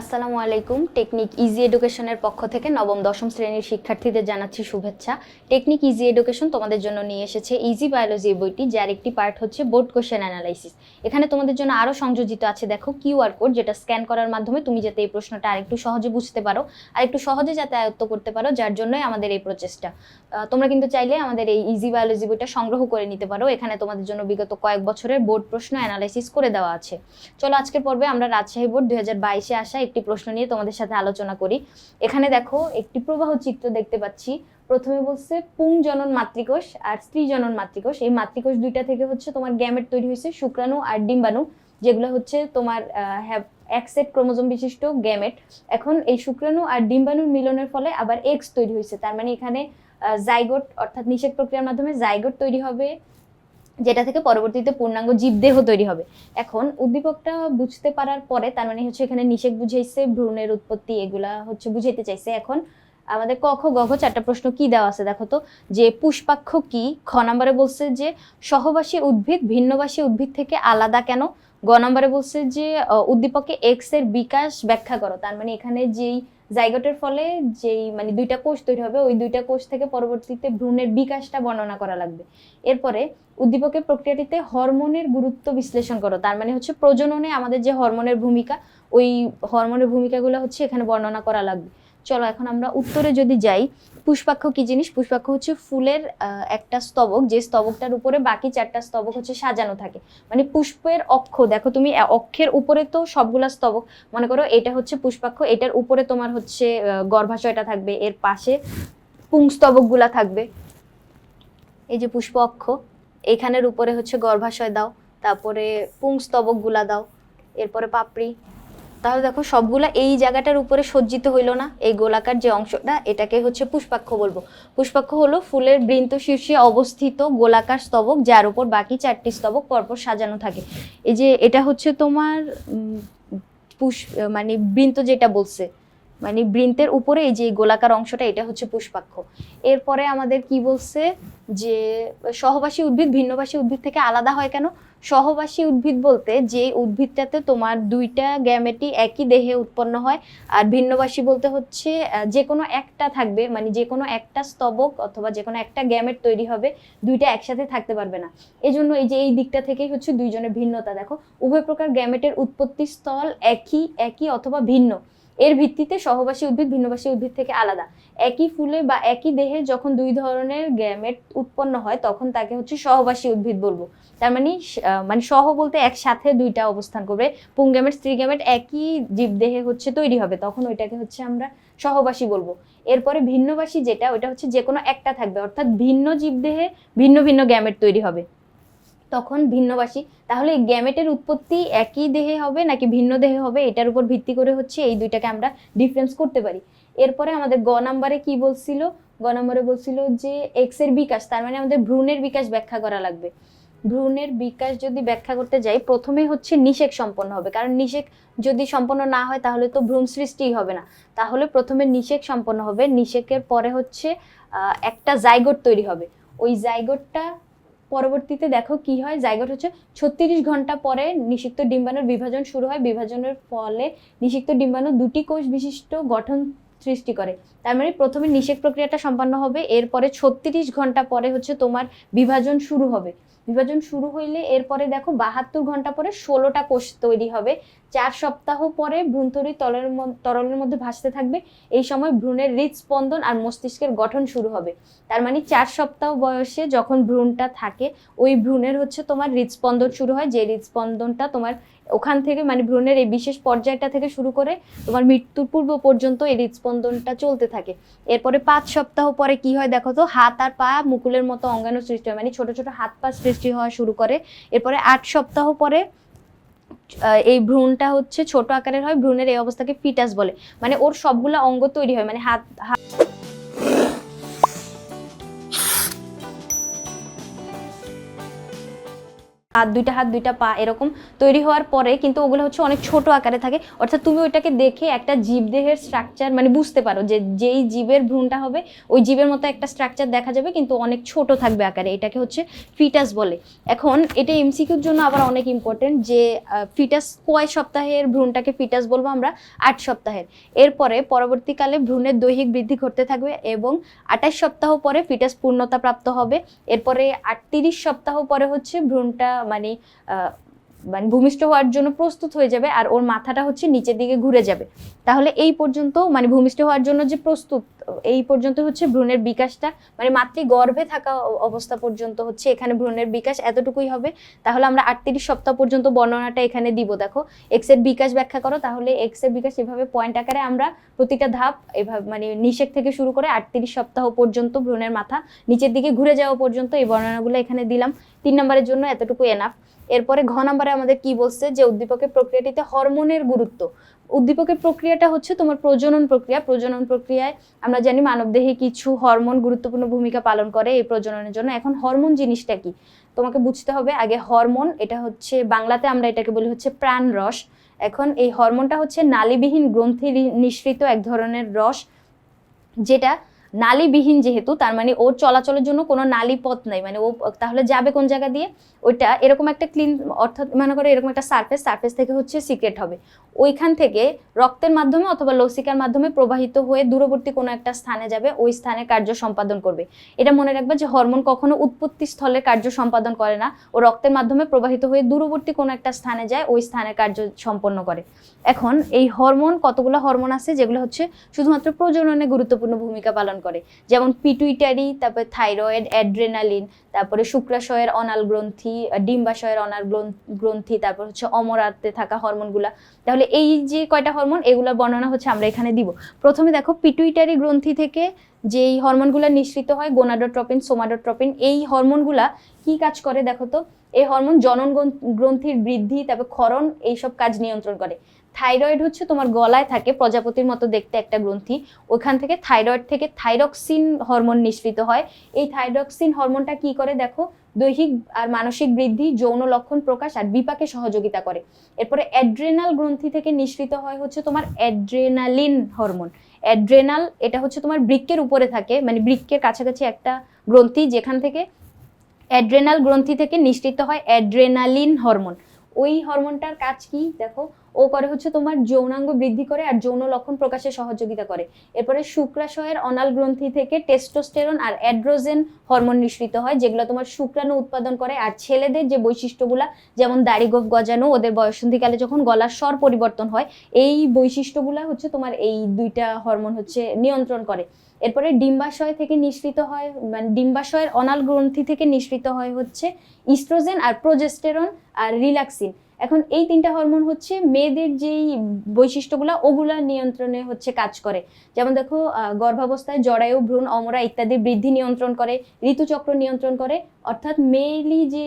আসসালামু আলাইকুম। Technique easy এডুকেশনের পক্ষ থেকে নবম, দশম শ্রেণির শিক্ষার্থীদের জানাচ্ছি শুভেচ্ছা। টেকনিক ইজি এডুকেশন তোমাদের জন্য নিয়ে এসেছে ইজি বায়োলজি বইটি, যার একটি পার্ট হচ্ছে বোর্ড কোশ্চেন অ্যানালাইসিস এখানে তোমাদের জন্য আরও সংযোজিত আছে, দেখো কিউআর কোড যেটা স্ক্যান করার মাধ্যমে তুমি যাতে এই প্রশ্নটা আরেকটু সহজে বুঝতে পারো আর একটু সহজে যাতে আয়ত্ত করতে পারো, যার জন্যই আমাদের এই প্রচেষ্টা। তোমরা কিন্তু চাইলে আমাদের এই ইজি বায়োলজি বইটা সংগ্রহ করে নিতে পারো। এখানে তোমাদের জন্য বিগত কয়েক বছরের বোর্ড প্রশ্ন অ্যানালাইসিস করে দেওয়া আছে। চলো, আজকের পর্বে আমরা রাজশাহী বোর্ড দু হাজার বাইশে আসা একটি প্রশ্ন নিয়ে তোমাদের সাথে আলোচনা করি। এখানে দেখো, একটি প্রবাহ চিত্র দেখতে পাচ্ছি। প্রথমে বলছে পুং জনন মাতৃকোষ আর স্ত্রী জনন মাতৃকোষ। এই মাতৃকোষ দুইটা থেকে হচ্ছে তোমার গ্যামেট তৈরি হয়েছে, শুক্রাণু আর ডিম্বাণু, যেগুলো হচ্ছে তোমার এক সেট ক্রোমোজোম বিশিষ্ট গ্যামেট। এখন এই শুক্রাণু আর ডিম্বাণুর মিলনের ফলে আবার এক্স তৈরি হয়েছে। তার মানে এখানে জাইগোট অর্থাৎ নিষেক প্রক্রিয়ার মাধ্যমে জাইগোট তৈরি হবে যেটা থেকে পরবর্তীতে পূর্ণাঙ্গ জীবদেহ তৈরি হবে। এখন উদ্দীপকটা বুঝতে পারার পরে তার মানে হচ্ছে এখানে নিষেক বুঝাইছে, ভ্রূণের উৎপত্তি এগুলা হচ্ছে বুঝাইতে চাইছে। এখন আমাদের ক খ গ ঘ চারটা প্রশ্ন কি দেওয়া আছে দেখো তো? যে পুষ্পাক্ষ কি? খ নম্বরে বলছে যে সহবাসী উদ্ভিদ ভিন্নবাসী উদ্ভিদ থেকে আলাদা কেন? গ নম্বরে বলছে যে উদ্দীপকে এক্সের বিকাশ ব্যাখ্যা করো। তার মানে এখানে যেই জাইগোটের ফলে যেই মানে দুইটা কোষ তৈরি হবে, ওই দুইটা কোষ থেকে পরবর্তীতে ভ্রূণের বিকাশটা বর্ণনা করা লাগবে। এরপরে উদ্দীপকের প্রক্রিয়াটিতে হরমোনের গুরুত্ব বিশ্লেষণ করো। তার মানে হচ্ছে প্রজননে আমাদের যে হরমোনের ভূমিকা, ওই হরমোনের ভূমিকাগুলো হচ্ছে এখানে বর্ণনা করা লাগবে। চলো এখন আমরা উত্তরে যদি যাই, পুষ্পাক্ষ কি জিনিস? পুষ্পাক্ষ হচ্ছে ফুলের একটা স্তবক, যে স্তবকটার উপরে বাকি চারটা স্তবক হচ্ছে সাজানো থাকে। মানে পুষ্পের অক্ষ, দেখো তুমি অক্ষের উপরে তো সবগুলা স্তবক। মনে করো এটা হচ্ছে পুষ্পাক্ষ, এটার উপরে তোমার হচ্ছে গর্ভাশয়টা থাকবে, এর পাশে পুংস্তবকগুলা থাকবে। এই যে পুষ্প অক্ষ, এখানের উপরে হচ্ছে গর্ভাশয় দাও, তারপরে পুংস্তবকগুলা দাও, এরপরে পাপড়ি তাহলে দেখো সবগুলা এই জায়গাটার উপরে সজ্জিত হইল না, এই গোলাকার যে অংশটা, এটাকে হচ্ছে পুষ্পাক্ষ বলব। পুষ্পাক্ষ হলো ফুলের বৃন্ত শীর্ষে অবস্থিত গোলাকার স্তবক, যার উপর বাকি চারটি স্তবক পরপর সাজানো থাকে। এই যে এটা হচ্ছে তোমার পুষ মানে বৃন্ত যেটা বলছে মানে বৃন্তের উপরে এই যে গোলাকার অংশটা, এটা হচ্ছে পুষ্পাক্ষ। এরপরে আমাদের কি বলছে যে, সহবাসী উদ্ভিদ ভিন্নবাসী উদ্ভিদ থেকে আলাদা হয় কেন? সহবাসী উদ্ভিদ বলতে যে উদ্ভিদটাতে তোমার দুইটা গ্যামেটই একই দেহে উৎপন্ন হয়, আর ভিন্নবাসী বলতে হচ্ছে যে কোনো একটা থাকবে মানে যে কোনো একটা স্তবক অথবা যে কোনো একটা গ্যামেট তৈরি হবে, দুইটা একসাথে থাকতে পারবে না। এজন্য এই যে এই দিকটা থেকেই হচ্ছে দুইজনের ভিন্নতা। দেখো, উভয় প্রকার গ্যামেটের উৎপত্তি স্থল একই একই অথবা ভিন্ন। এর ভিত্তিতে সহবাসী উদ্ভিদ ভিন্নবাসী উদ্ভিদ থেকে আলাদা। একই ফুলে বা একই দেহে যখন দুই ধরনের গ্যামেট উৎপন্ন হয়, তখন তাকে হচ্ছে সহবাসী উদ্ভিদ বলব। তার মানে মানে সহ বলতে একসাথে দুইটা অবস্থান করবে। পুং গ্যামেট, স্ত্রী গ্যামেট একই জীবদেহে হচ্ছে তৈরি হবে, তখন ওইটাকে হচ্ছে আমরা সহবাসী বলব। এরপরে ভিন্নবাসী যেটা ওটা হচ্ছে যে কোনো একটা থাকবে, অর্থাৎ ভিন্ন জীবদেহে ভিন্ন ভিন্ন গ্যামেট তৈরি হবে। তখন ভিন্নবাসী। তাহলে গ্যামেটের উৎপত্তি একই দেহে হবে নাকি ভিন্ন দেহে হবে? এটার উপর ভিত্তি করে হচ্ছে এই দুইটাকে আমরা ডিফারেন্স করতে পারি। এরপরে আমাদের গ নাম্বারে কি বলছিল? গ নাম্বারে বলছিল যে এক্সের বিকাশ, তার মানে আমাদের ভ্রূণের বিকাশ ব্যাখ্যা করা লাগবে। ভ্রূণের বিকাশ যদি ব্যাখ্যা করতে যাই, প্রথমে হচ্ছে নিষেক সম্পন্ন হবে। কারণ নিষেক যদি সম্পন্ন না হয়, তাহলে তো ভ্রূণ সৃষ্টিই হবে না। তাহলে প্রথমে নিষেক সম্পন্ন হবে। নিষেকের পরে হচ্ছে একটা জাইগোট তৈরি হবে। ওই জাইগোটটা পরবর্তীতে দেখো কি হয়? জাইগোট হচ্ছে ছত্রিশ ঘণ্টা পরে নিষিক্ত ডিম্বাণুর বিভাজন শুরু হয়। বিভাজনের ফলে নিষিক্ত ডিম্বাণু দুটি কোষ বিশিষ্ট গঠন সৃষ্টি করে। তার মানে প্রথমে নিষেক প্রক্রিয়াটা সম্পন্ন হবে, এরপরে ছত্রিশ ঘণ্টা পরে হচ্ছে তোমার বিভাজন শুরু হবে। বিভাজন শুরু হইলে এরপরে দেখো বাহাত্তর ঘণ্টা পরে ষোলোটা কোষ তৈরি হবে। চার সপ্তাহ পরে ভ্রূণথলি তলের তরলের মধ্যে ভাসতে থাকবে। এই সময় ভ্রূণের হৃদস্পন্দন আর মস্তিষ্কের গঠন শুরু হবে। তার মানে চার সপ্তাহ বয়সে যখন ভ্রূণটা থাকে, ওই ভ্রূণের হচ্ছে তোমার হৃদস্পন্দন শুরু হয়, যে হৃদস্পন্দনটা তোমার ওখান থেকে মানে ভ্রূণের এই বিশেষ পর্যায়টা থেকে শুরু করে তোমার মৃত্যুর পূর্ব পর্যন্ত এই হৃদস্পন্দনটা চলতে থাকে। এরপরে পাঁচ সপ্তাহ পরে কি হয় দেখো তো? হাত আর পা মুকুলের মতো অঙ্গাণু সৃষ্টি হয় মানে ছোট ছোট হাত পা সৃষ্টি হওয়া শুরু করে। এরপরে আট সপ্তাহ পরে এই ভ্রূণটা হচ্ছে ছোট আকারের হয়, ভ্রূণের এই অবস্থাকে ফিটাস বলে। মানে ওর সবগুলো অঙ্গ তৈরি হয় মানে হাত হাত হাত দুইটা হাত, দুইটা পা এরকম তৈরি হওয়ার পরে কিন্তু ওগুলো হচ্ছে অনেক ছোট আকারে থাকে। অর্থাৎ তুমি ওইটাকে দেখে একটা জীবদেহের স্ট্রাকচার মানে বুঝতে পারো যে যেই জীবের ভ্রূণটা হবে, ওই জীবের মতো একটা স্ট্রাকচার দেখা যাবে, কিন্তু অনেক ছোট থাকবে আকারে। এটাকে হচ্ছে ফিটাস বলে। এখন এটা এমসিকিউর জন্য আবার অনেক ইম্পর্টেন্ট যে ফিটাস কয় সপ্তাহের ভ্রূণটাকে ফিটাস বলব আমরা? আট সপ্তাহের। এরপরে পরবর্তীকালে ভ্রূণের দৈহিক বৃদ্ধি ঘটতে থাকবে এবং আঠাশ সপ্তাহ পরে ফিটাস পূর্ণতা প্রাপ্ত হবে। এরপরে আটত্রিশ সপ্তাহ পরে হচ্ছে ভ্রূণটা মানে মানে ভূমিষ্ঠ হওয়ার জন্য প্রস্তুত হয়ে যাবে আর ওর মাথাটা হচ্ছে নিচের দিকে ঘুরে যাবে। তাহলে এই পর্যন্ত মানে ভূমিষ্ঠ হওয়ার জন্য যে প্রস্তুত এই পর্যন্ত হচ্ছে ভ্রূণের বিকাশটা মানে মাতৃ গর্ভে থাকা অবস্থা পর্যন্ত হচ্ছে এখানে ভ্রূণের বিকাশ এতটুকুই হবে। তাহলে আমরা আটত্রিশ সপ্তাহ পর্যন্ত বর্ণনাটা এখানে দিব, দেখো। এক্সের বিকাশ ব্যাখ্যা করো, তাহলে এক্সের বিকাশ এভাবে পয়েন্ট আকারে আমরা প্রতিটা ধাপ এভাবে মানে নিষেক থেকে শুরু করে আটত্রিশ সপ্তাহ পর্যন্ত ভ্রূণের মাথা নিচের দিকে ঘুরে যাওয়া পর্যন্ত এই বর্ণনাগুলো এখানে দিলাম। তিন নম্বরের জন্য এতটুকু এনাফ এরপরে ঘ নম্বরে আমাদের কি বলছে যে উদ্দীপকের প্রক্রিয়াটিতে হরমোনের গুরুত্ব। উদ্দীপকের প্রক্রিয়াটা হচ্ছে তোমার প্রজনন প্রক্রিয়া। প্রজনন প্রক্রিয়ায় আমরা জানি মানবদেহে কিছু হরমোন গুরুত্বপূর্ণ ভূমিকা পালন করে এই প্রজননের জন্য। এখন হরমোন জিনিসটা কি? তোমাকে বুঝতে হবে, আগে হরমোন, এটা হচ্ছে বাংলাতে আমরা এটাকে বলি হচ্ছে প্রাণ রস এখন এই হরমোনটা হচ্ছে নালীবিহীন গ্রন্থি নিঃসৃত এক ধরনের রস, যেটা নালীবিহীন যেহেতু, তার মানে ওর চলাচলের জন্য কোনো নালী পথ নাই। মানে ও, তাহলে যাবে কোন জায়গা দিয়ে? ওইটা এরকম একটা ক্লিন অর্থাৎ মনে করো এরকম একটা সারফেস সারফেস থেকে হচ্ছে সিক্রেট হবে। ওইখান থেকে রক্তের মাধ্যমে অথবা লসিকার মাধ্যমে প্রবাহিত হয়ে দূরবর্তী কোনো একটা স্থানে যাবে, ওই স্থানে কার্য সম্পাদন করবে। এটা মনে রাখবে যে হরমোন কখনো উৎপত্তি স্থলে কার্য সম্পাদন করে না। ও রক্তের মাধ্যমে প্রবাহিত হয়ে দূরবর্তী কোনো একটা স্থানে যায়, ওই স্থানে কার্য সম্পন্ন করে। এখন এই হরমোন কতগুলো হরমোন আছে, যেগুলো হচ্ছে শুধুমাত্র প্রজননে গুরুত্বপূর্ণ ভূমিকা পালন করে। যেমন পিটুইটারি তারপরে থাইরয়েড অ্যাড্রেনালিন তারপরে শুক্রাশয়ের অনাল গ্রন্থি ডিম্বাশয়ের অনাল গ্রন্থ- তারপর হচ্ছে অমরাতে থাকা হরমোনগুলা। তাহলে এই যে কয়টা হরমোন এগুলোর বর্ণনা হচ্ছে আমরা এখানে দিব। প্রথমে দেখো পিটুইটারি গ্রন্থি থেকে যেই হরমোনগুলো নিঃসৃত হয় গোনাডোট্রপিন সোমাডোট্রপিন এই হরমোনগুলা কি কাজ করে দেখো তো? এই হরমোন জনন গ্রন্থির বৃদ্ধি, তারপর ক্ষরণ, এইসব কাজ নিয়ন্ত্রণ করে। থাইরয়েড হচ্ছে তোমার গলায় থাকে, প্রজাপতির মতো দেখতে একটা গ্রন্থি। ওখান থেকে থাইরয়েড থেকে থাইরক্সিন হরমোন নিঃসৃত হয়। এই থাইরক্সিন হরমোনটা কি করে দেখো? দৈহিক আর মানসিক বৃদ্ধি, যৌন লক্ষণ প্রকাশ আর বিপাকে সহযোগিতা করে। এরপরে অ্যাড্রেনাল গ্রন্থি থেকে নিঃসৃত হয় হচ্ছে তোমার অ্যাড্রেনালিন হরমোন। অ্যাড্রেনাল, এটা হচ্ছে তোমার বৃক্কের উপরে থাকে মানে বৃক্কের কাছাকাছি একটা গ্রন্থি যেখান থেকে অ্যাড্রেনাল গ্রন্থি থেকে নিঃসৃত হয় অ্যাড্রেনালিন হরমোন। ওই হরমোনটার কাজ কি? দেখো ও করে হচ্ছে তোমার যৌনাঙ্গ বৃদ্ধি করে আর যৌন লক্ষণ প্রকাশে সহযোগিতা করে। এরপরে শুক্রাশয়ের অনাল গ্রন্থি থেকে টেস্টোস্টেরন আর অ্যাড্রোজেন হরমোন নিঃসৃত হয়, যেগুলো তোমার শুক্রাণু উৎপাদন করে। আর ছেলেদের যে বৈশিষ্ট্যগুলা, যেমন দাড়ি গোফ গজানো, ওদের বয়সন্ধিকালে যখন গলার স্বর পরিবর্তন হয়, এই বৈশিষ্ট্যগুলা হচ্ছে তোমার এই দুইটা হরমোন হচ্ছে নিয়ন্ত্রণ করে। এরপরে ডিম্বাশয় থেকে নিঃসৃত হয় মানে ডিম্বাশয়ের অনাল গ্রন্থি থেকে নিঃসৃত হয় হচ্ছে ইস্ট্রোজেন আর প্রোজেস্টেরন আর রিল্যাক্সিন এখন এই তিনটা হরমোন হচ্ছে মেয়েদের যেই বৈশিষ্ট্যগুলো, ওগুলা নিয়ন্ত্রণে হচ্ছে কাজ করে। যেমন দেখো গর্ভাবস্থায় জরায়ু, ভ্রূণ, অমরা ইত্যাদি বৃদ্ধি নিয়ন্ত্রণ করে, ঋতুচক্র নিয়ন্ত্রণ করে, অর্থাৎ মেয়েলি যে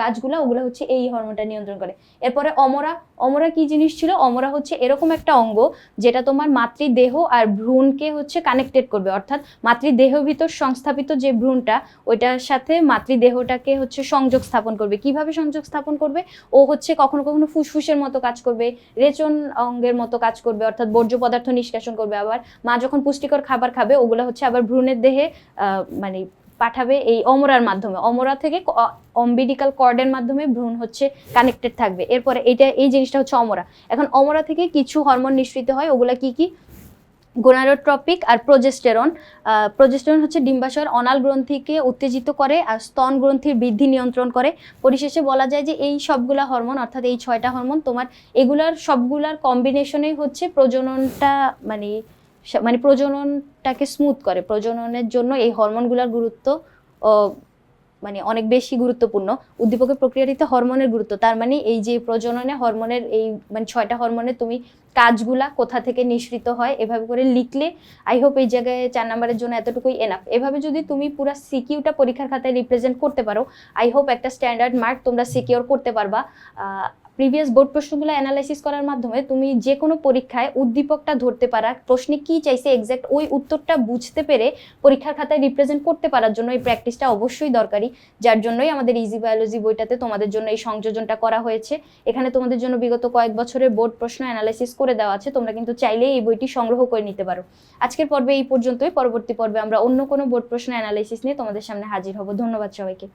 কাজগুলো, ওগুলো হচ্ছে এই হরমোনটা নিয়ন্ত্রণ করে। এরপরে অমরা অমরা কি জিনিস ছিল? অমরা হচ্ছে এরকম একটা অঙ্গ যেটা তোমার মাতৃদেহ আর ভ্রূণকে হচ্ছে কানেক্টেড করবে। অর্থাৎ মাতৃদেহ ভিতর সংস্থাপিত যে ভ্রূণটা, ওইটার সাথে মাতৃদেহটাকে হচ্ছে সংযোগ স্থাপন করবে। কীভাবে সংযোগ স্থাপন করবে? ও হচ্ছে কখনো কখনো ফুসফুসের মতো কাজ করবে, রেচন অঙ্গের মতো কাজ করবে, অর্থাৎ বর্জ্য পদার্থ নিষ্কাশন করবে আবার। মা যখন পুষ্টিকর খাবার খাবে, ওগুলো হচ্ছে আবার ভ্রূণের দেহে মানে পাঠাবে এই অমরার মাধ্যমে। অমরা থেকে অম্বিডিকাল কর্ডের মাধ্যমে ভ্রূণ হচ্ছে কানেক্টেড থাকবে। এরপরে এটা এই জিনিসটা হচ্ছে অমরা। এখন অমরা থেকে কিছু হরমোন নিঃসৃত হয়, ওগুলা কি কি? গোনাডোট্রপিক আর প্রোজেস্টেরন প্রোজেস্টেরন হচ্ছে ডিম্বাশয়ের অনাল গ্রন্থিকে উত্তেজিত করে আর স্তন গ্রন্থির বৃদ্ধি নিয়ন্ত্রণ করে। পরিশেষে বলা যায় যে এই সবগুলা হরমোন, অর্থাৎ এই ছয়টা হরমোন, তোমার এগুলার সবগুলার কম্বিনেশনেই হচ্ছে প্রজননটা মানে মানে প্রজননটাকে স্মুথ করে। প্রজননের জন্য এই হরমোনগুলোর গুরুত্ব মানে অনেক বেশি গুরুত্বপূর্ণ। উদ্দীপকের প্রক্রিয়াটিতে হরমোনের গুরুত্ব, তার মানে এই যে প্রজননে হরমোনের এই মানে ছয়টা হরমোনে তুমি কাজগুলা কোথা থেকে নিঃসৃত হয় এভাবে করে লিখলে আই হোপ এই জায়গায় চার নাম্বারের জন্য এতটুকুই এনাফ এভাবে যদি তুমি পুরো সিকিউটা পরীক্ষার খাতায় রিপ্রেজেন্ট করতে পারো আই হোপ একটা স্ট্যান্ডার্ড মার্ক তোমরা সিকিউর করতে পারবা। প্রিভিয়াস বোর্ড প্রশ্নগুলো অ্যানালাইসিস করার মাধ্যমে তুমি যে কোনো পরীক্ষায় উদ্দীপকটা ধরতে পারা, প্রশ্নে কি চাইছে এক্স্যাক্ট ওই উত্তরটা বুঝতে পেরে পরীক্ষার খাতায় রিপ্রেজেন্ট করতে পারার জন্য এই প্র্যাকটিসটা অবশ্যই দরকারি। যার জন্যই আমাদের ইজি বায়োলজি বইটাতে তোমাদের জন্য এই সংযোজনটা করা হয়েছে। এখানে তোমাদের জন্য বিগত কয়েক বছরের বোর্ড প্রশ্ন অ্যানালাইসিস করে দেওয়া আছে, তোমরা কিন্তু চাইলেই এই বইটি সংগ্রহ করে নিতে পারো। আজকের পর্বে এই পর্যন্তই, পরবর্তী পর্বে আমরা অন্য কোনো বোর্ড প্রশ্ন অ্যানালাইসিস নিয়ে তোমাদের সামনে হাজির হব। ধন্যবাদ সবাইকে।